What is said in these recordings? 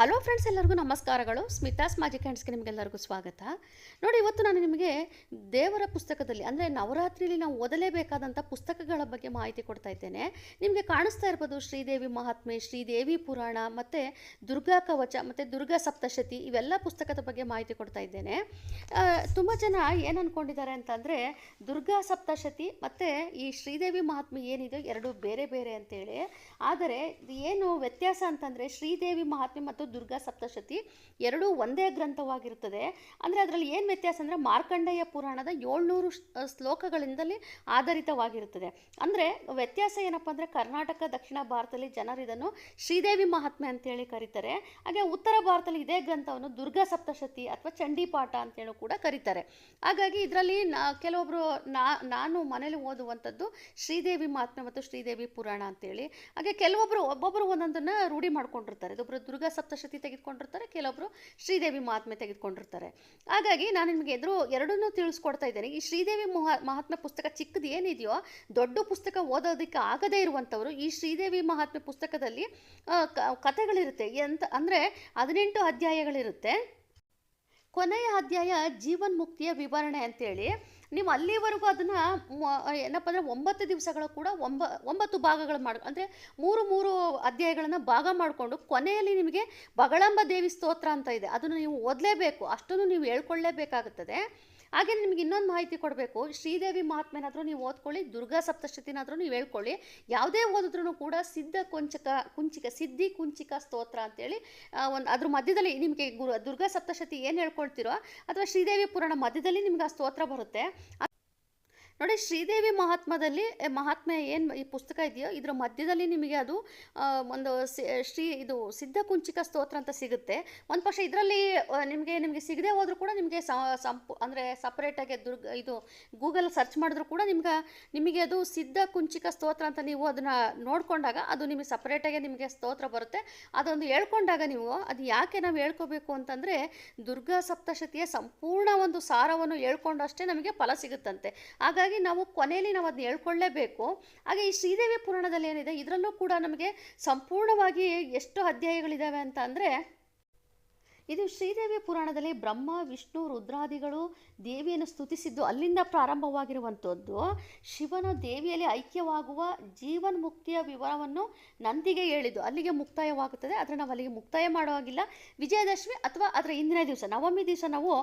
Hello friends ಎಲ್ಲರಿಗೂ ನಮಸ್ಕಾರಗಳು. Smitha's magic ಹ್ಯಾಂಡ್ಸ್ಗೆ ನಿಮಗೆಲ್ಲರಿಗೂ ಸ್ವಾಗತ. ನೋಡಿ, ಇವತ್ತು ನಾನು ನಿಮಗೆ ದೇವರ ಪುಸ್ತಕದಲ್ಲಿ, ಅಂದರೆ ನವರಾತ್ರಿಯಲ್ಲಿ ನಾವು ಓದಲೇಬೇಕಾದಂಥ ಪುಸ್ತಕಗಳ ಬಗ್ಗೆ ಮಾಹಿತಿ ಕೊಡ್ತಾ ಇದ್ದೇನೆ. ನಿಮಗೆ ಕಾಣಿಸ್ತಾ ಇರ್ಬೋದು ಶ್ರೀದೇವಿ ಮಹಾತ್ಮೆ, ಶ್ರೀದೇವಿ ಪುರಾಣ, ಮತ್ತು ದುರ್ಗಾ ಕವಚ, ಮತ್ತು ದುರ್ಗಾ ಸಪ್ತಶತಿ, ಇವೆಲ್ಲ ಪುಸ್ತಕದ ಬಗ್ಗೆ ಮಾಹಿತಿ ಕೊಡ್ತಾ ಇದ್ದೇನೆ. ತುಂಬ ಜನ ಏನು ಅಂದ್ಕೊಂಡಿದ್ದಾರೆ ಅಂತಂದರೆ, ದುರ್ಗಾ ಸಪ್ತಶತಿ ಮತ್ತು ಈ ಶ್ರೀದೇವಿ ಮಹಾತ್ಮೆ ಏನಿದೆ, ಎರಡು ಬೇರೆ ಬೇರೆ ಅಂತೇಳಿ. ಆದರೆ ಏನು ವ್ಯತ್ಯಾಸ ಅಂತಂದರೆ, ಶ್ರೀದೇವಿ ಮಹಾತ್ಮೆ ಮತ್ತು ದುರ್ಗಾ ಸಪ್ತಶತಿ ಎರಡೂ ಒಂದೇ ಗ್ರಂಥವಾಗಿರುತ್ತದೆ. ಅಂದರೆ ಅದರಲ್ಲಿ ಏನು ವ್ಯತ್ಯಾಸ ಅಂದರೆ ಮಾರ್ಕಂಡೇಯ ಪುರಾಣದ ಏಳ್ನೂರು ಶ್ಲೋಕಗಳಿಂದಲೇ ಆಧಾರಿತವಾಗಿರುತ್ತದೆ. ಅಂದರೆ ವ್ಯತ್ಯಾಸ ಏನಪ್ಪ ಅಂದರೆ ಕರ್ನಾಟಕ, ದಕ್ಷಿಣ ಭಾರತದಲ್ಲಿ ಜನರು ಇದನ್ನು ಶ್ರೀದೇವಿ ಮಹಾತ್ಮೆ ಅಂತೇಳಿ ಕರೀತಾರೆ. ಹಾಗೆ ಉತ್ತರ ಭಾರತದಲ್ಲಿ ಇದೇ ಗ್ರಂಥವನ್ನು ದುರ್ಗಾ ಸಪ್ತಶತಿ ಅಥವಾ ಚಂಡಿಪಾಠ ಅಂತೇಳಿ ಕೂಡ ಕರೀತಾರೆ. ಹಾಗಾಗಿ ಇದರಲ್ಲಿ ನಾ ಕೆಲವೊಬ್ಬರು ನಾ, ನಾನು ಮನೇಲಿ ಓದುವಂಥದ್ದು ಶ್ರೀದೇವಿ ಮಹಾತ್ಮೆ ಮತ್ತು ಶ್ರೀದೇವಿ ಪುರಾಣ ಅಂತೇಳಿ. ಹಾಗೆ ಕೆಲವೊಬ್ಬರು ಒಬ್ಬೊಬ್ಬರು ಒಂದೊಂದನ್ನು ರೂಢಿ ಮಾಡ್ಕೊಂಡಿರ್ತಾರೆ. ಇದೊಬ್ಬರು ದುರ್ಗಾ ಸಪ್ತಶತಿ ತೆಗೆದುಕೊಂಡಿರ್ತಾರೆ ಕೆಲವೊಬ್ಬರು ಶ್ರೀದೇವಿ ಮಹಾತ್ಮೆ ತೆಗೆದುಕೊಂಡಿರ್ತಾರೆ. ಹಾಗಾಗಿ ನಾನು ನಿಮಗೆ ಎದುರು ಎರಡನ್ನೂ ತಿಳಿಸ್ಕೊಡ್ತಾ ಇದ್ದೇನೆ. ಈ ಶ್ರೀದೇವಿ ಮಹಾ, ಮಹಾತ್ಮೆ ಪುಸ್ತಕ ಚಿಕ್ಕದು ಏನಿದೆಯೋ, ದೊಡ್ಡ ಪುಸ್ತಕ ಓದೋದಕ್ಕೆ ಆಗದೇ ಇರುವಂಥವರು ಈ ಶ್ರೀದೇವಿ ಮಹಾತ್ಮೆ ಪುಸ್ತಕದಲ್ಲಿ ಕಥೆಗಳಿರುತ್ತೆ. ಎಂತ, ಅಂದರೆ ಹದಿನೆಂಟು ಅಧ್ಯಾಯಗಳಿರುತ್ತೆ. ಕೊನೆಯ ಅಧ್ಯಾಯ ಜೀವನ್ಮುಕ್ತಿಯ ವಿವರಣೆ ಅಂತೇಳಿ. ನೀವು ಅಲ್ಲಿವರೆಗೂ ಅದನ್ನು ಏನಪ್ಪ ಅಂದರೆ ಒಂಬತ್ತು ದಿವಸಗಳ ಕೂಡ ಒಂಬ, ಒಂಬತ್ತು ಭಾಗಗಳು ಮಾಡಿ, ಅಂದರೆ ಮೂರು ಮೂರು ಅಧ್ಯಾಯಗಳನ್ನು ಭಾಗ ಮಾಡಿಕೊಂಡು ಕೊನೆಯಲ್ಲಿ ನಿಮಗೆ ಬಗಳಂಬ ದೇವಿ ಸ್ತೋತ್ರ ಅಂತ ಇದೆ. ಅದನ್ನು ನೀವು ಓದಲೇಬೇಕು. ಅಷ್ಟನ್ನು ನೀವು ಹೇಳ್ಕೊಳ್ಳೇಬೇಕಾಗುತ್ತದೆ. ಹಾಗೆ ನಿಮಗೆ ಇನ್ನೊಂದು ಮಾಹಿತಿ ಕೊಡಬೇಕು. ಶ್ರೀದೇವಿ ಮಹಾತ್ಮೆನಾದರೂ ನೀವು ಓದ್ಕೊಳ್ಳಿ, ದುರ್ಗಾ ಸಪ್ತಶತಿನಾದರೂ ನೀವು ಹೇಳ್ಕೊಳ್ಳಿ. ಯಾವುದೇ ಓದಿದ್ರೂ ಕೂಡ ಸಿದ್ಧ ಕುಂಚಕ, ಕುಂಚಿಕ, ಸಿದ್ಧಿ ಕುಂಚಿಕ ಸ್ತೋತ್ರ ಅಂತೇಳಿ ಒಂದು ಅದ್ರ ಮಧ್ಯದಲ್ಲಿ ನಿಮಗೆ ಗುರು, ದುರ್ಗಾ ಸಪ್ತಶತಿ ಏನು ಹೇಳ್ಕೊಳ್ತೀರೋ, ಅಥವಾ ಶ್ರೀದೇವಿ ಪುರಾಣ ಮಧ್ಯದಲ್ಲಿ ನಿಮ್ಗೆ ಆ ಸ್ತೋತ್ರ ಬರುತ್ತೆ. ನೋಡಿ, ಶ್ರೀದೇವಿ ಮಹಾತ್ಮದಲ್ಲಿ ಮಹಾತ್ಮ ಏನು ಈ ಪುಸ್ತಕ ಇದೆಯೋ, ಇದರ ಮಧ್ಯದಲ್ಲಿ ನಿಮಗೆ ಅದು ಒಂದು ಶ್ರೀ, ಇದು ಸಿದ್ಧ ಕುಂಚಿಕ ಸ್ತೋತ್ರ ಅಂತ ಸಿಗುತ್ತೆ. ಒಂದು ಪಕ್ಷ ಇದರಲ್ಲಿ ನಿಮಗೆ ನಿಮಗೆ ಸಿಗದೆ ಹೋದರೂ ಕೂಡ ನಿಮಗೆ ಸಂಪು, ಅಂದರೆ ಸಪ್ರೇಟಾಗಿ ದುರ್ಗ, ಇದು ಗೂಗಲ್ ಸರ್ಚ್ ಮಾಡಿದ್ರು ಕೂಡ ನಿಮ್ಗೆ, ನಿಮಗೆ ಅದು ಸಿದ್ಧ ಕುಂಚಿಕ ಸ್ತೋತ್ರ ಅಂತ ನೀವು ಅದನ್ನು ನೋಡಿಕೊಂಡಾಗ ಅದು ನಿಮಗೆ ಸಪ್ರೇಟಾಗಿ ನಿಮಗೆ ಸ್ತೋತ್ರ ಬರುತ್ತೆ. ಅದೊಂದು ಹೇಳ್ಕೊಂಡಾಗ ನೀವು, ಅದು ಯಾಕೆ ನಾವು ಹೇಳ್ಕೋಬೇಕು ಅಂತಂದರೆ, ದುರ್ಗಾ ಸಪ್ತಶತಿಯ ಸಂಪೂರ್ಣ ಒಂದು ಸಾರವನ್ನು ಹೇಳ್ಕೊಂಡಷ್ಟೇ ನಮಗೆ ಫಲ ಸಿಗುತ್ತಂತೆ. ಹಾಗಾಗಿ ನಾವು ಕೊನೆಯಲ್ಲಿ ನಾವು ಅದನ್ನ ಹೇಳ್ಕೊಳ್ಳೇಬೇಕು. ಹಾಗೆ ಈ ಶ್ರೀದೇವಿ ಪುರಾಣದಲ್ಲಿ ಏನಿದೆ, ಇದರಲ್ಲೂ ಕೂಡ ನಮಗೆ ಸಂಪೂರ್ಣವಾಗಿ ಎಷ್ಟು ಅಧ್ಯಾಯಗಳಿದ್ದಾವೆ ಅಂತ ಅಂದರೆ ಇದು ಶ್ರೀದೇವಿ ಪುರಾಣದಲ್ಲಿ ಬ್ರಹ್ಮ, ವಿಷ್ಣು, ರುದ್ರಾದಿಗಳು ದೇವಿಯನ್ನು ಸ್ತುತಿಸಿದ್ದು, ಅಲ್ಲಿಂದ ಪ್ರಾರಂಭವಾಗಿರುವಂಥದ್ದು. ಶಿವನ ದೇವಿಯಲ್ಲಿ ಐಕ್ಯವಾಗುವ ಜೀವನ್ ಮುಕ್ತಿಯ ವಿವರವನ್ನು ನಂದಿಗೆ ಹೇಳಿದ್ದು. ಅಲ್ಲಿಗೆ ಮುಕ್ತಾಯವಾಗುತ್ತದೆ, ಆದರೆ ನಾವು ಅಲ್ಲಿಗೆ ಮುಕ್ತಾಯ ಮಾಡುವಾಗಿಲ್ಲ ವಿಜಯದಶಮಿ ಅಥವಾ ಅದರ ಹಿಂದಿನ ದಿವಸ, ನವಮಿ ದಿವಸ ನಾವು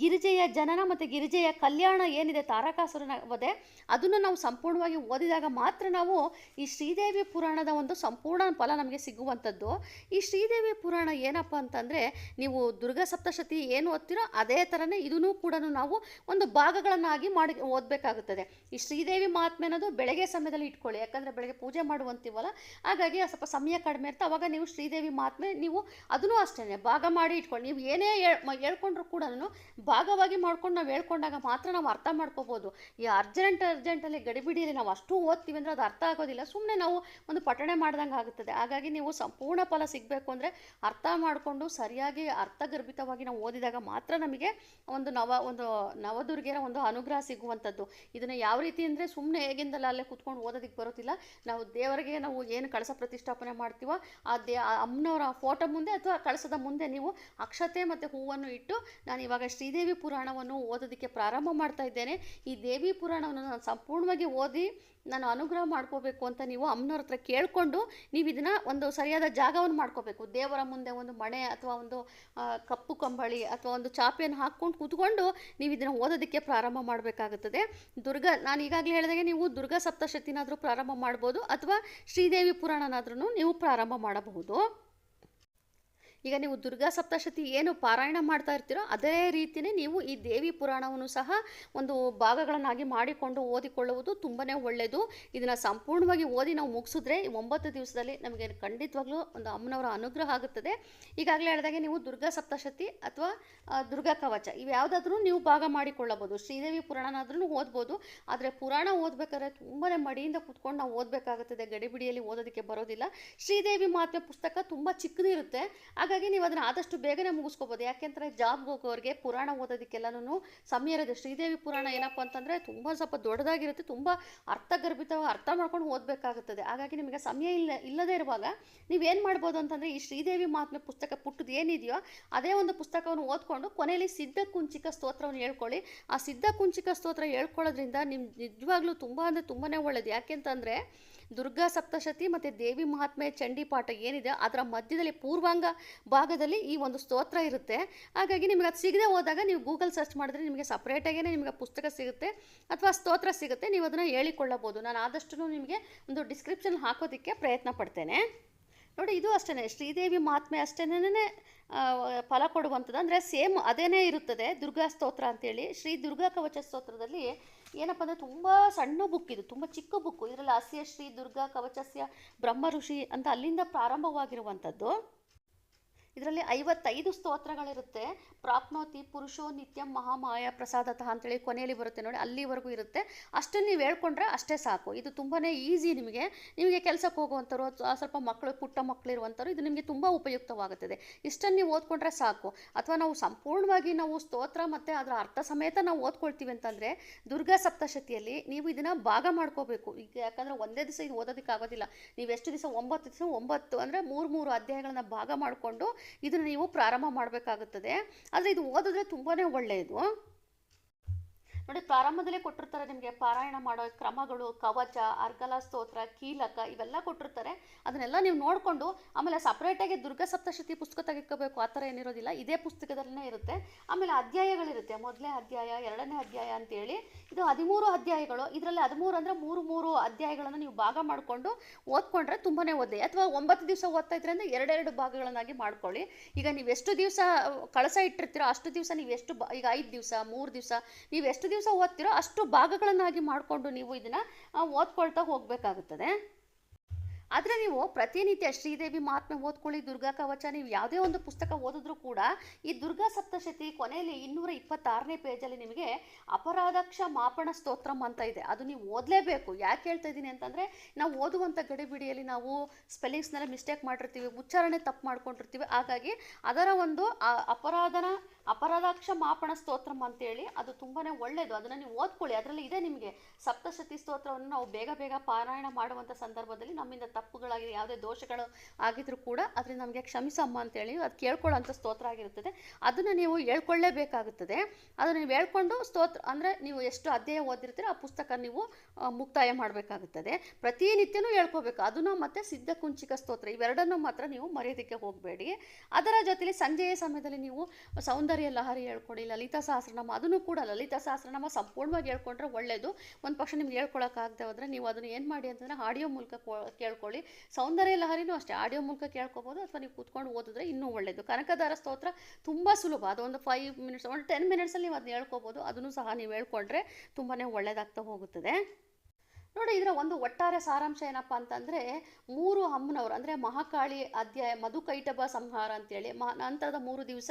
ಗಿರಿಜೆಯ ಜನನ ಮತ್ತು ಗಿರಿಜೆಯ ಕಲ್ಯಾಣ ಏನಿದೆ, ತಾರಕಾಸುರನ ವಧೆ, ಅದನ್ನು ನಾವು ಸಂಪೂರ್ಣವಾಗಿ ಓದಿದಾಗ ಮಾತ್ರ ನಾವು ಈ ಶ್ರೀದೇವಿ ಪುರಾಣದ ಒಂದು ಸಂಪೂರ್ಣ ಫಲ ನಮಗೆ ಸಿಗುವಂಥದ್ದು. ಈ ಶ್ರೀದೇವಿ ಪುರಾಣ ಏನಪ್ಪ ಅಂತಂದರೆ, ನೀವು ದುರ್ಗಾ ಸಪ್ತಶತಿ ಏನು ಓದ್ತೀರೋ ಅದೇ ಥರನೇ ಇದನ್ನು ಕೂಡ ನಾವು ಒಂದು ಭಾಗಗಳನ್ನಾಗಿ ಮಾಡಿ ಓದಬೇಕಾಗುತ್ತದೆ. ಈ ಶ್ರೀದೇವಿ ಮಹಾತ್ಮೆ ಅನ್ನೋದು ಬೆಳಗ್ಗೆ ಸಮಯದಲ್ಲಿ ಇಟ್ಕೊಳ್ಳಿ, ಯಾಕಂದರೆ ಬೆಳಗ್ಗೆ ಪೂಜೆ ಮಾಡುವಂತೀವಲ್ಲ, ಹಾಗಾಗಿ ಸ್ವಲ್ಪ ಸಮಯ ಕಡಿಮೆ ಇರುತ್ತೆ. ಅವಾಗ ನೀವು ಶ್ರೀದೇವಿ ಮಹಾತ್ಮೆ, ನೀವು ಅದನ್ನು ಅಷ್ಟೇ ಭಾಗ ಮಾಡಿ ಇಟ್ಕೊಳ್ಳಿ. ನೀವು ಏನೇ ಹೇಳ್ಕೊಂಡ್ರು ಕೂಡ ಭಾಗವಾಗಿ ಮಾಡ್ಕೊಂಡು ನಾವು ಹೇಳ್ಕೊಂಡಾಗ ಮಾತ್ರ ನಾವು ಅರ್ಥ ಮಾಡ್ಕೋಬೋದು. ಈ ಅರ್ಜೆಂಟ್, ಅರ್ಜೆಂಟಲ್ಲಿ ಗಡಿಬಿಡಿಯಲ್ಲಿ ನಾವು ಅಷ್ಟು ಓದ್ತೀವಿ ಅಂದರೆ ಅದು ಅರ್ಥ ಆಗೋದಿಲ್ಲ. ಸುಮ್ಮನೆ ನಾವು ಒಂದು ಪಠಣೆ ಮಾಡ್ದಂಗೆ ಆಗುತ್ತದೆ ಹಾಗಾಗಿ ನೀವು ಸಂಪೂರ್ಣ ಫಲ ಸಿಗಬೇಕು ಅಂದರೆ ಅರ್ಥ ಮಾಡಿಕೊಂಡು ಸರಿಯಾಗಿ ಅರ್ಥಗರ್ಭಿತವಾಗಿ ನಾವು ಓದಿದಾಗ ಮಾತ್ರ ನಮಗೆ ಒಂದು ನವ, ಒಂದು ನವದುರ್ಗೆಯ ಒಂದು ಅನುಗ್ರಹ ಸಿಗುವಂಥದ್ದು. ಇದನ್ನು ಯಾವ ರೀತಿ ಅಂದರೆ ಸುಮ್ಮನೆ ಹೇಗಿಂದಲ್ಲ ಅಲ್ಲೇ ಕುತ್ಕೊಂಡು ಓದೋದಕ್ಕೆ ಬರೋದಿಲ್ಲ. ನಾವು ದೇವರಿಗೆ ನಾವು ಏನು ಕಳಸ ಪ್ರತಿಷ್ಠಾಪನೆ ಮಾಡ್ತೀವೋ ಆ ದೇ ಅಮ್ಮನವರ ಫೋಟೋ ಮುಂದೆ ಅಥವಾ ಕಳಸದ ಮುಂದೆ ನೀವು ಅಕ್ಷತೆ ಮತ್ತು ಹೂವನ್ನು ಇಟ್ಟು ನಾನು ಇವಾಗ ಶ್ರೀದೇವಿ ಪುರಾಣವನ್ನು ಓದೋದಕ್ಕೆ ಪ್ರಾರಂಭ ಮಾಡ್ತಾ ಇದ್ದೇನೆ. ಈ ದೇವಿ ಪುರಾಣವನ್ನು ನಾನು ಸಂಪೂರ್ಣವಾಗಿ ಓದಿ ನಾನು ಅನುಗ್ರಹ ಮಾಡ್ಕೋಬೇಕು ಅಂತ ನೀವು ಅಮ್ಮನವ್ರ ಹತ್ರ ಕೇಳಿಕೊಂಡು ನೀವು ಇದನ್ನು ಒಂದು ಸರಿಯಾದ ಜಾಗವನ್ನು ಮಾಡ್ಕೋಬೇಕು. ದೇವರ ಮುಂದೆ ಒಂದು ಮಣೆ ಅಥವಾ ಒಂದು ಕಪ್ಪು ಕಂಬಳಿ ಅಥವಾ ಒಂದು ಚಾಪೆಯನ್ನು ಹಾಕ್ಕೊಂಡು ಕೂತ್ಕೊಂಡು ನೀವು ಇದನ್ನು ಓದೋದಕ್ಕೆ ಪ್ರಾರಂಭ ಮಾಡಬೇಕಾಗುತ್ತದೆ. ದುರ್ಗಾ, ನಾನು ಈಗಾಗಲೇ ಹೇಳಿದಾಗೆ ನೀವು ದುರ್ಗಾ ಸಪ್ತಶತಿನಾದರೂ ಪ್ರಾರಂಭ ಮಾಡ್ಬೋದು ಅಥವಾ ಶ್ರೀದೇವಿ ಪುರಾಣನಾದ್ರೂ ನೀವು ಪ್ರಾರಂಭ ಮಾಡಬಹುದು. ಈಗ ನೀವು ದುರ್ಗಾ ಸಪ್ತಶತಿ ಏನು ಪಾರಾಯಣ ಮಾಡ್ತಾ ಇರ್ತೀರೋ ಅದೇ ರೀತಿಯೇ ನೀವು ಈ ದೇವಿ ಪುರಾಣವನ್ನು ಸಹ ಒಂದು ಭಾಗಗಳನ್ನಾಗಿ ಮಾಡಿಕೊಂಡು ಓದಿಕೊಳ್ಳುವುದು ತುಂಬಾ ಒಳ್ಳೆಯದು ಇದನ್ನು ಸಂಪೂರ್ಣವಾಗಿ ಓದಿ ನಾವು ಮುಗಿಸಿದ್ರೆ ಒಂಬತ್ತು ದಿವಸದಲ್ಲಿ ನಮಗೆ ಖಂಡಿತವಾಗ್ಲೂ ಒಂದು ಅಮ್ಮನವರ ಅನುಗ್ರಹ ಆಗುತ್ತದೆ. ಈಗಾಗಲೇ ಹೇಳಿದಾಗೆ ನೀವು ದುರ್ಗಾ ಸಪ್ತಶತಿ ಅಥವಾ ದುರ್ಗಾ ಕವಚ ಇವು ಯಾವುದಾದ್ರೂ ನೀವು ಭಾಗ ಮಾಡಿಕೊಳ್ಳಬಹುದು. ಶ್ರೀದೇವಿ ಪುರಾಣನಾದ್ರೂ ಓದ್ಬೋದು. ಆದರೆ ಪುರಾಣ ಓದಬೇಕಾದ್ರೆ ತುಂಬಾ ಮಡಿಯಿಂದ ಕೂತ್ಕೊಂಡು ನಾವು ಓದಬೇಕಾಗುತ್ತದೆ. ಗಡಿಬಿಡಿಯಲ್ಲಿ ಓದೋದಕ್ಕೆ ಬರೋದಿಲ್ಲ. ಶ್ರೀದೇವಿ ಮಾತೆ ಪುಸ್ತಕ ತುಂಬ ಚಿಕ್ಕದಿರುತ್ತೆ. ಹಾಗಾಗಿ ಹಾಗಾಗಿ ನೀವು ಅದನ್ನು ಆದಷ್ಟು ಬೇಗನೆ ಮುಗಿಸ್ಕೋಬೋದು. ಯಾಕೆಂದರೆ ಜಾಬ್ಗೆ ಹೋಗೋರಿಗೆ ಪುರಾಣ ಓದೋದಕ್ಕೆಲ್ಲನೂ ಸಮಯ ಇರೋದು ಶ್ರೀದೇವಿ ಪುರಾಣ ಏನಪ್ಪ ಅಂತಂದರೆ ತುಂಬ ಸ್ವಲ್ಪ ದೊಡ್ಡದಾಗಿರುತ್ತೆ, ತುಂಬ ಅರ್ಥಗರ್ಭಿತವಾಗಿ ಅರ್ಥ ಮಾಡ್ಕೊಂಡು ಓದಬೇಕಾಗುತ್ತದೆ. ಹಾಗಾಗಿ ನಿಮಗೆ ಸಮಯ ಇಲ್ಲ, ಇಲ್ಲದೇ ಇರುವಾಗ ನೀವೇನು ಮಾಡ್ಬೋದು ಅಂತಂದರೆ ಈ ಶ್ರೀದೇವಿ ಮಹಾತ್ಮೆ ಪುಸ್ತಕ ಪುಟ್ಟದ್ದು ಏನಿದೆಯೋ ಅದೇ ಒಂದು ಪುಸ್ತಕವನ್ನು ಓದ್ಕೊಂಡು ಕೊನೆಯಲ್ಲಿ ಸಿದ್ಧ ಕುಂಚಿಕ ಸ್ತೋತ್ರವನ್ನು ಹೇಳ್ಕೊಳ್ಳಿ. ಆ ಸಿದ್ಧ ಕುಂಚಿಕ ಸ್ತೋತ್ರ ಹೇಳ್ಕೊಳ್ಳೋದ್ರಿಂದ ನಿಮ್ಮ ನಿಜವಾಗ್ಲೂ ತುಂಬ ಅಂದರೆ ತುಂಬಾ ಒಳ್ಳೇದು. ಯಾಕೆಂತಂದರೆ ದುರ್ಗಾ ಸಪ್ತಶತಿ ಮತ್ತು ದೇವಿ ಮಹಾತ್ಮೆ ಚಂಡಿ ಪಾಠ ಏನಿದೆ ಅದರ ಮಧ್ಯದಲ್ಲಿ ಪೂರ್ವಾಂಗ ಭಾಗದಲ್ಲಿ ಈ ಒಂದು ಸ್ತೋತ್ರ ಇರುತ್ತೆ. ಹಾಗಾಗಿ ನಿಮಗೆ ಅದು ಸಿಗದೆ ಹೋದಾಗ ನೀವು ಗೂಗಲ್ ಸರ್ಚ್ ಮಾಡಿದ್ರೆ ನಿಮಗೆ ಸಪ್ರೇಟಾಗೇ ನಿಮಗೆ ಪುಸ್ತಕ ಸಿಗುತ್ತೆ ಅಥವಾ ಸ್ತೋತ್ರ ಸಿಗುತ್ತೆ, ನೀವು ಅದನ್ನು ಹೇಳಿಕೊಳ್ಳಬಹುದು. ನಾನು ಆದಷ್ಟು ನಿಮಗೆ ಒಂದು ಡಿಸ್ಕ್ರಿಪ್ಷನ್ ಹಾಕೋದಕ್ಕೆ ಪ್ರಯತ್ನ ಪಡ್ತೇನೆ. ನೋಡಿ, ಇದು ಅಷ್ಟೇ ಶ್ರೀದೇವಿ ಮಹಾತ್ಮೆ ಅಷ್ಟೇನೇ ಫಲ ಕೊಡುವಂಥದ್ದು. ಅಂದರೆ ಸೇಮ್ ಅದೇನೇ ಇರುತ್ತದೆ, ದುರ್ಗಾ ಸ್ತೋತ್ರ ಅಂತೇಳಿ. ಶ್ರೀ ದುರ್ಗಾ ಕವಚ ಸ್ತೋತ್ರದಲ್ಲಿ ಏನಪ್ಪ ಅಂದರೆ ತುಂಬ ಸಣ್ಣ ಬುಕ್ ಇದು, ತುಂಬ ಚಿಕ್ಕ ಬುಕ್ಕು ಇದರಲ್ಲಿ ಅಸ್ಯ ಶ್ರೀ ದುರ್ಗಾ ಕವಚಸ್ಯ ಬ್ರಹ್ಮ ಋಷಿ ಅಂತ ಅಲ್ಲಿಂದ ಪ್ರಾರಂಭವಾಗಿರುವಂಥದ್ದು. ಇದರಲ್ಲಿ ಐವತ್ತೈದು ಸ್ತೋತ್ರಗಳಿರುತ್ತೆ. ಪ್ರಾಪ್ನೋತಿ, ಪುರುಷೋ, ನಿತ್ಯಂ ಮಹಾಮಾಯ ಪ್ರಸಾದತಃ ಅಂತೇಳಿ ಕೊನೆಯಲ್ಲಿ ಬರುತ್ತೆ ನೋಡಿ, ಅಲ್ಲಿವರೆಗೂ ಇರುತ್ತೆ. ಅಷ್ಟನ್ನು ನೀವು ಹೇಳ್ಕೊಂಡ್ರೆ ಅಷ್ಟೇ ಸಾಕು. ಇದು ತುಂಬಾ ಈಸಿ ನಿಮಗೆ. ನಿಮಗೆ ಕೆಲಸಕ್ಕೆ ಹೋಗುವಂಥವ್ರು ಸ್ವಲ್ಪ ಮಕ್ಕಳು, ಪುಟ್ಟ ಮಕ್ಕಳು ಇರುವಂಥವ್ರು ಇದು ನಿಮಗೆ ತುಂಬ ಉಪಯುಕ್ತವಾಗುತ್ತದೆ. ಇಷ್ಟನ್ನು ನೀವು ಓದ್ಕೊಂಡ್ರೆ ಸಾಕು. ಅಥವಾ ನಾವು ಸಂಪೂರ್ಣವಾಗಿ ನಾವು ಸ್ತೋತ್ರ ಮತ್ತು ಅದರ ಅರ್ಥ ಸಮೇತ ನಾವು ಓದ್ಕೊಳ್ತೀವಿ ಅಂತಂದರೆ, ದುರ್ಗಾ ಸಪ್ತಶತಿಯಲ್ಲಿ ನೀವು ಇದನ್ನು ಭಾಗ ಮಾಡ್ಕೋಬೇಕು. ಈಗ ಯಾಕಂದರೆ ಒಂದೇ ದಿವಸ ಇದು ಓದೋದಕ್ಕಾಗೋದಿಲ್ಲ. ನೀವು ಎಷ್ಟು ದಿವಸ, ಒಂಬತ್ತು ದಿವಸ, ಒಂಬತ್ತು ಅಂದರೆ ಮೂರು ಮೂರು ಅಧ್ಯಾಯಗಳನ್ನು ಭಾಗ ಮಾಡಿಕೊಂಡು ಇದನ್ನು ನೀವು ಪ್ರಾರಂಭ ಮಾಡಬೇಕಾಗುತ್ತದೆ. ಆದರೆ ಇದು ಓದಿದ್ರೆ ತುಂಬಾ ಒಳ್ಳೆಯದು. ನೋಡಿ, ಪ್ರಾರಂಭದಲ್ಲೇ ಕೊಟ್ಟಿರ್ತಾರೆ ನಿಮಗೆ ಪಾರಾಯಣ ಮಾಡೋ ಕ್ರಮಗಳು, ಕವಚ ಅರ್ಗಲ ಸ್ತೋತ್ರ, ಕೀಲಕ ಇವೆಲ್ಲ ಕೊಟ್ಟಿರ್ತಾರೆ. ಅದನ್ನೆಲ್ಲ ನೀವು ನೋಡಿಕೊಂಡು ಆಮೇಲೆ ಸಪ್ರೇಟಾಗಿ ದುರ್ಗಾ ಸಪ್ತಶತಿ ಪುಸ್ತಕ ತೆಗೆಕೋಬೇಕು ಆ ಥರ ಏನಿರೋದಿಲ್ಲ. ಇದೇ ಪುಸ್ತಕದಲ್ಲೇ ಇರುತ್ತೆ. ಆಮೇಲೆ ಅಧ್ಯಾಯಗಳಿರುತ್ತೆ. ಮೊದಲನೇ ಅಧ್ಯಾಯ, ಎರಡನೇ ಅಧ್ಯಾಯ ಅಂತೇಳಿ. ಇದು ಹದಿಮೂರು ಅಧ್ಯಾಯಗಳು. ಇದರಲ್ಲಿ ಹದಿಮೂರು ಅಂದರೆ ಮೂರು ಮೂರು ಅಧ್ಯಾಯಗಳನ್ನು ನೀವು ಭಾಗ ಮಾಡಿಕೊಂಡು ಓದ್ಕೊಂಡ್ರೆ ತುಂಬಾ ಓದಿದೆ ಅಥವಾ ಒಂಬತ್ತು ದಿವಸ ಓದ್ತಾ ಇದ್ರೆ ಅಂದರೆ ಎರಡೆರಡು ಭಾಗಗಳನ್ನಾಗಿ ಮಾಡ್ಕೊಳ್ಳಿ. ಈಗ ನೀವು ಎಷ್ಟು ದಿವಸ ಕಳಸ ಇಟ್ಟಿರ್ತೀರೋ ಅಷ್ಟು ದಿವಸ ನೀವು ಎಷ್ಟು ಈಗ ಐದು ದಿವಸ, ಮೂರು ದಿವಸ, ನೀವು ಎಷ್ಟು ದಿವಸ ಓದ್ತಿರೋ ಅಷ್ಟು ಭಾಗಗಳನ್ನಾಗಿ ಮಾಡಿಕೊಂಡು ನೀವು ಇದನ್ನು ಓದ್ಕೊಳ್ತಾ ಹೋಗಬೇಕಾಗುತ್ತದೆ. ಆದರೆ ನೀವು ಪ್ರತಿನಿತ್ಯ ಶ್ರೀದೇವಿ ಮಹಾತ್ಮೆ ಓದ್ಕೊಳ್ಳಿ, ದುರ್ಗಾ ಕವಚ, ನೀವು ಯಾವುದೇ ಒಂದು ಪುಸ್ತಕ ಓದಿದ್ರೂ ಕೂಡ ಈ ದುರ್ಗಾ ಸಪ್ತಶತಿ ಕೊನೆಯಲ್ಲಿ ಇನ್ನೂರ ಇಪ್ಪತ್ತಾರನೇ ಪೇಜಲ್ಲಿ ನಿಮಗೆ ಅಪರಾಧಕ್ಷ ಮಾಪಣ ಸ್ತೋತ್ರಂ ಅಂತ ಇದೆ. ಅದು ನೀವು ಓದಲೇಬೇಕು. ಯಾಕೆ ಹೇಳ್ತಾ ಇದ್ದೀನಿ ಅಂತಂದರೆ, ನಾವು ಓದುವಂಥ ಗಡಿಬಿಡಿಯಲ್ಲಿ ನಾವು ಸ್ಪೆಲ್ಲಿಂಗ್ಸ್ನೆಲ್ಲ ಮಿಸ್ಟೇಕ್ ಮಾಡಿರ್ತೀವಿ, ಉಚ್ಚಾರಣೆ ತಪ್ಪು ಮಾಡ್ಕೊಂಡಿರ್ತೀವಿ. ಹಾಗಾಗಿ ಅದರ ಒಂದು ಅಪರಾಧನ ಅಪರಾಧಾಕ್ಷ ಮಾಪಣ ಸ್ತೋತ್ರಂ ಅಂತೇಳಿ ಅದು ತುಂಬಾನೇ ಒಳ್ಳೆಯದು ಅದನ್ನು ನೀವು ಓದ್ಕೊಳ್ಳಿ. ಅದರಲ್ಲಿ ಇದೆ ನಿಮಗೆ ಸಪ್ತಶತಿ ಸ್ತೋತ್ರವನ್ನು ನಾವು ಬೇಗ ಬೇಗ ಪಾರಾಯಣ ಮಾಡುವಂಥ ಸಂದರ್ಭದಲ್ಲಿ ನಮ್ಮಿಂದ ತಪ್ಪುಗಳಾಗಿ ಯಾವುದೇ ದೋಷಗಳು ಆಗಿದ್ರು ಕೂಡ ಅದರಿಂದ ನಮಗೆ ಕ್ಷಮಿಸಮ್ಮ ಅಂತೇಳಿ ಅದು ಕೇಳ್ಕೊಳ್ಳೋಂಥ ಸ್ತೋತ್ರ ಆಗಿರುತ್ತದೆ. ಅದನ್ನು ನೀವು ಹೇಳ್ಕೊಳ್ಳೇಬೇಕಾಗುತ್ತದೆ. ಅದನ್ನು ನೀವು ಹೇಳ್ಕೊಂಡು ಸ್ತೋತ್ರ ಅಂದರೆ ನೀವು ಎಷ್ಟು ಅಧ್ಯಾಯ ಓದಿರ್ತೀರೋ ಆ ಪುಸ್ತಕ ನೀವು ಮುಕ್ತಾಯ ಮಾಡಬೇಕಾಗುತ್ತದೆ. ಪ್ರತಿನಿತ್ಯನೂ ಹೇಳ್ಕೋಬೇಕು. ಅದನ್ನು ಮತ್ತು ಸಿದ್ಧ ಕುಂಚಿಕ ಸ್ತೋತ್ರ ಇವೆರಡನ್ನೂ ಮಾತ್ರ ನೀವು ಮರೆಯೋದಕ್ಕೆ ಹೋಗಬೇಡಿ. ಅದರ ಜೊತೆಲಿ ಸಂಜೆಯ ಸಮಯದಲ್ಲಿ ನೀವು ಸೌಂದರ್ಯ ಲಹರಿ ಹೇಳ್ಕೊಡಿ, ಲಲಿತಾ ಸಹಸ್ರನಾಮ, ಅದನ್ನು ಕೂಡ ಲಲಿತಾ ಸಹಸ್ರನಾಮ ಸಂಪೂರ್ಣವಾಗಿ ಹೇಳ್ಕೊಂಡ್ರೆ ಒಳ್ಳೆಯದು ಒಂದು ಪಕ್ಷ ನಿಮ್ಗೆ ಹೇಳ್ಕೊಳಕ್ಕಾಗದೆ ಹೋದರೆ ನೀವು ಅದನ್ನು ಏನು ಮಾಡಿ ಅಂತಂದರೆ ಆಡಿಯೋ ಮೂಲಕ ಕೇಳ್ಕೊಳ್ಳಿ. ಸೌಂದರ್ಯ ಲಹರಿನೂ ಅಷ್ಟೇ, ಆಡಿಯೋ ಮೂಲಕ ಕೇಳ್ಕೊಬೋದು ಅಥವಾ ನೀವು ಕೂತ್ಕೊಂಡು ಓದಿದ್ರೆ ಇನ್ನೂ ಒಳ್ಳೆಯದು ಕನಕದಾರ ಸ್ತೋತ್ರ ತುಂಬ ಸುಲಭ ಅದು ಒಂದು ಫೈವ್ ಮಿನಿಟ್ಸ್ ಒಂದು ಟೆನ್ ಮಿನಿಟ್ಸಲ್ಲಿ ನೀವು ಅದನ್ನ ಹೇಳ್ಕೊಬೋದು. ಅದನ್ನು ಸಹ ನೀವು ಹೇಳ್ಕೊಂಡ್ರೆ ತುಂಬಾ ಒಳ್ಳೆಯದಾಗ್ತಾ ಹೋಗುತ್ತದೆ. ನೋಡಿ, ಇದರ ಒಂದು ಒಟ್ಟಾರೆ ಸಾರಾಂಶ ಏನಪ್ಪ ಅಂತಂದರೆ, ಮೂರು ಅಮ್ಮನವರು, ಅಂದರೆ ಮಹಾಕಾಳಿ ಅಧ್ಯಾಯ, ಮಧುಕೈಟಭ ಸಂಹಾರ ಅಂತೇಳಿ, ಮ, ನಂತರದ ಮೂರು ದಿವಸ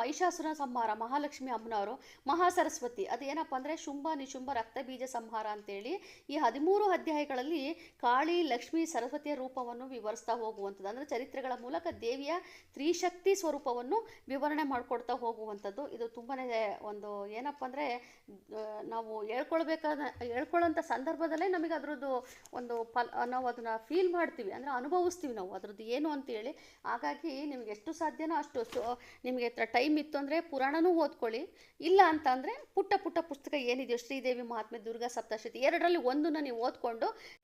ಮಹಿಷಾಸುರ ಸಂಹಾರ, ಮಹಾಲಕ್ಷ್ಮಿ ಅಮ್ಮನವರು, ಮಹಾಸರಸ್ವತಿ. ಅದು ಏನಪ್ಪ ಅಂದರೆ ಶುಂಭ, ನಿಶುಂಭ, ರಕ್ತಬೀಜ ಸಂಹಾರ ಅಂತೇಳಿ, ಈ ಹದಿಮೂರು ಅಧ್ಯಾಯಗಳಲ್ಲಿ ಕಾಳಿ, ಲಕ್ಷ್ಮಿ, ಸರಸ್ವತಿಯ ರೂಪವನ್ನು ವಿವರಿಸ್ತಾ ಹೋಗುವಂಥದ್ದು. ಅಂದರೆ ಚರಿತ್ರೆಗಳ ಮೂಲಕ ದೇವಿಯ ತ್ರಿಶಕ್ತಿ ಸ್ವರೂಪವನ್ನು ವಿವರಣೆ ಮಾಡಿಕೊಡ್ತಾ ಹೋಗುವಂಥದ್ದು. ಇದು ತುಂಬಾ ಒಂದು ಏನಪ್ಪ ಅಂದರೆ ನಾವು ಹೇಳ್ಕೊಳ್ಬೇಕಾದ, ಹೇಳ್ಕೊಳ್ಳೋಂಥ ಸಂದರ್ಭದಲ್ಲೇ ನಮಗೆ ಅದರದ್ದು ಒಂದು ಫಲ್, ನಾವು ಅದನ್ನು ಫೀಲ್ ಮಾಡ್ತೀವಿ, ಅಂದರೆ ಅನುಭವಿಸ್ತೀವಿ ನಾವು. ಅದರದ್ದು ಏನು ಅಂತೇಳಿ, ಹಾಗಾಗಿ ನಿಮ್ಗೆ ಎಷ್ಟು ಸಾಧ್ಯನೋ ಅಷ್ಟು, ಸೊ, ನಿಮಗೆ ಟೈಮ್ ಇತ್ತು ಅಂದರೆ ಪುರಾಣನೂ ಓದ್ಕೊಳ್ಳಿ. ಇಲ್ಲ ಅಂತ ಪುಟ್ಟ ಪುಟ್ಟ ಪುಸ್ತಕ ಏನಿದೆಯೋ, ಶ್ರೀದೇವಿ, ಮಹಾತ್ಮೆ, ದುರ್ಗಾ, ಸಪ್ತಶತಿ, ಎರಡರಲ್ಲಿ ಒಂದನ್ನು ನೀವು ಓದ್ಕೊಂಡು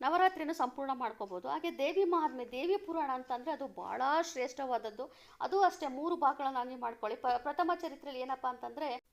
ನವರಾತ್ರಿಯನ್ನು ಸಂಪೂರ್ಣ ಮಾಡ್ಕೋಬೋದು. ಹಾಗೆ ದೇವಿ, ಮಹಾತ್ಮೆ, ದೇವಿ ಪುರಾಣ ಅಂತಂದರೆ ಅದು ಭಾಳ ಶ್ರೇಷ್ಠವಾದದ್ದು. ಅದು ಅಷ್ಟೇ, ಮೂರು ಭಾಗಗಳನ್ನಾಗಿ ಮಾಡ್ಕೊಳ್ಳಿ. ಪ್ರಥಮ ಚರಿತ್ರೆಯಲ್ಲಿ ಏನಪ್ಪ ಅಂತಂದರೆ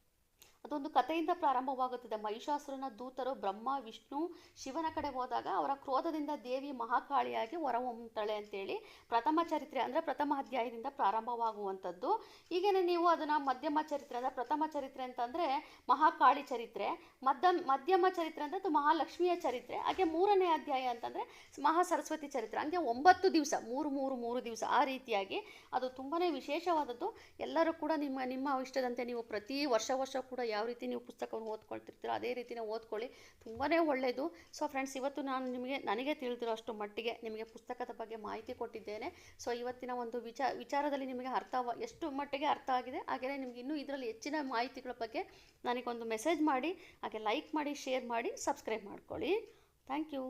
ಅದೊಂದು ಕಥೆಯಿಂದ ಪ್ರಾರಂಭವಾಗುತ್ತದೆ. ಮಹಿಷಾಸುರನ ದೂತರು ಬ್ರಹ್ಮ, ವಿಷ್ಣು, ಶಿವನ ಕಡೆ ಹೋದಾಗ ಅವರ ಕ್ರೋಧದಿಂದ ದೇವಿ ಮಹಾಕಾಳಿಯಾಗಿ ಹೊರಹೊಮ್ಮುತ್ತಾಳೆ ಅಂತೇಳಿ ಪ್ರಥಮ ಚರಿತ್ರೆ ಅಂದರೆ ಪ್ರಥಮ ಅಧ್ಯಾಯದಿಂದ ಪ್ರಾರಂಭವಾಗುವಂಥದ್ದು. ಹೀಗೇನೆ ನೀವು ಅದನ್ನು ಮಧ್ಯಮ ಚರಿತ್ರೆ ಅಂದರೆ ಪ್ರಥಮ ಚರಿತ್ರೆ ಅಂತಂದರೆ ಮಹಾಕಾಳಿ ಚರಿತ್ರೆ ಮಧ್ಯ ಮಧ್ಯಮ ಚರಿತ್ರೆ ಅಂದರೆ ಅದು ಮಹಾಲಕ್ಷ್ಮಿಯ ಚರಿತ್ರೆ, ಹಾಗೆ ಮೂರನೇ ಅಧ್ಯಾಯ ಅಂತಂದರೆ ಮಹಾ ಸರಸ್ವತಿ ಚರಿತ್ರೆ. ಹಂಗೆ ಒಂಬತ್ತು ದಿವಸ, ಮೂರು ಮೂರು ಮೂರು ದಿವಸ ಆ ರೀತಿಯಾಗಿ ಅದು ತುಂಬಾ ವಿಶೇಷವಾದದ್ದು. ಎಲ್ಲರೂ ಕೂಡ ನಿಮ್ಮ ನಿಮ್ಮ ಇಷ್ಟದಂತೆ ನೀವು ಪ್ರತಿ ವರ್ಷ ವರ್ಷ ಕೂಡ ಯಾವ ರೀತಿ ನೀವು ಪುಸ್ತಕವನ್ನು ಓದ್ಕೊಳ್ತಿರ್ತೀರೋ ಅದೇ ರೀತಿ ಓದ್ಕೊಳ್ಳಿ. ತುಂಬಾ ಒಳ್ಳೆಯದು ಸೊ ಫ್ರೆಂಡ್ಸ್ ಇವತ್ತು ನಾನು ನಿಮಗೆ, ನನಗೆ ತಿಳಿದಿರೋ ಅಷ್ಟು ಮಟ್ಟಿಗೆ ನಿಮಗೆ ಪುಸ್ತಕದ ಬಗ್ಗೆ ಮಾಹಿತಿ ಕೊಟ್ಟಿದ್ದೇನೆ. ಸೊ ಇವತ್ತಿನ ಒಂದು ವಿಚಾರ ವಿಚಾರದಲ್ಲಿ ನಿಮಗೆ ಅರ್ಥ ಎಷ್ಟು ಮಟ್ಟಿಗೆ ಅರ್ಥ ಆಗಿದೆ ಹಾಗೆಯೇ ನಿಮಗೆ ಇನ್ನೂ ಇದರಲ್ಲಿ ಹೆಚ್ಚಿನ ಮಾಹಿತಿಗಳ ಬಗ್ಗೆ ನನಗೊಂದು ಮೆಸೇಜ್ ಮಾಡಿ, ಹಾಗೆ ಲೈಕ್ ಮಾಡಿ ಶೇರ್ ಮಾಡಿ ಸಬ್ಸ್ಕ್ರೈಬ್ ಮಾಡ್ಕೊಳ್ಳಿ. Thank you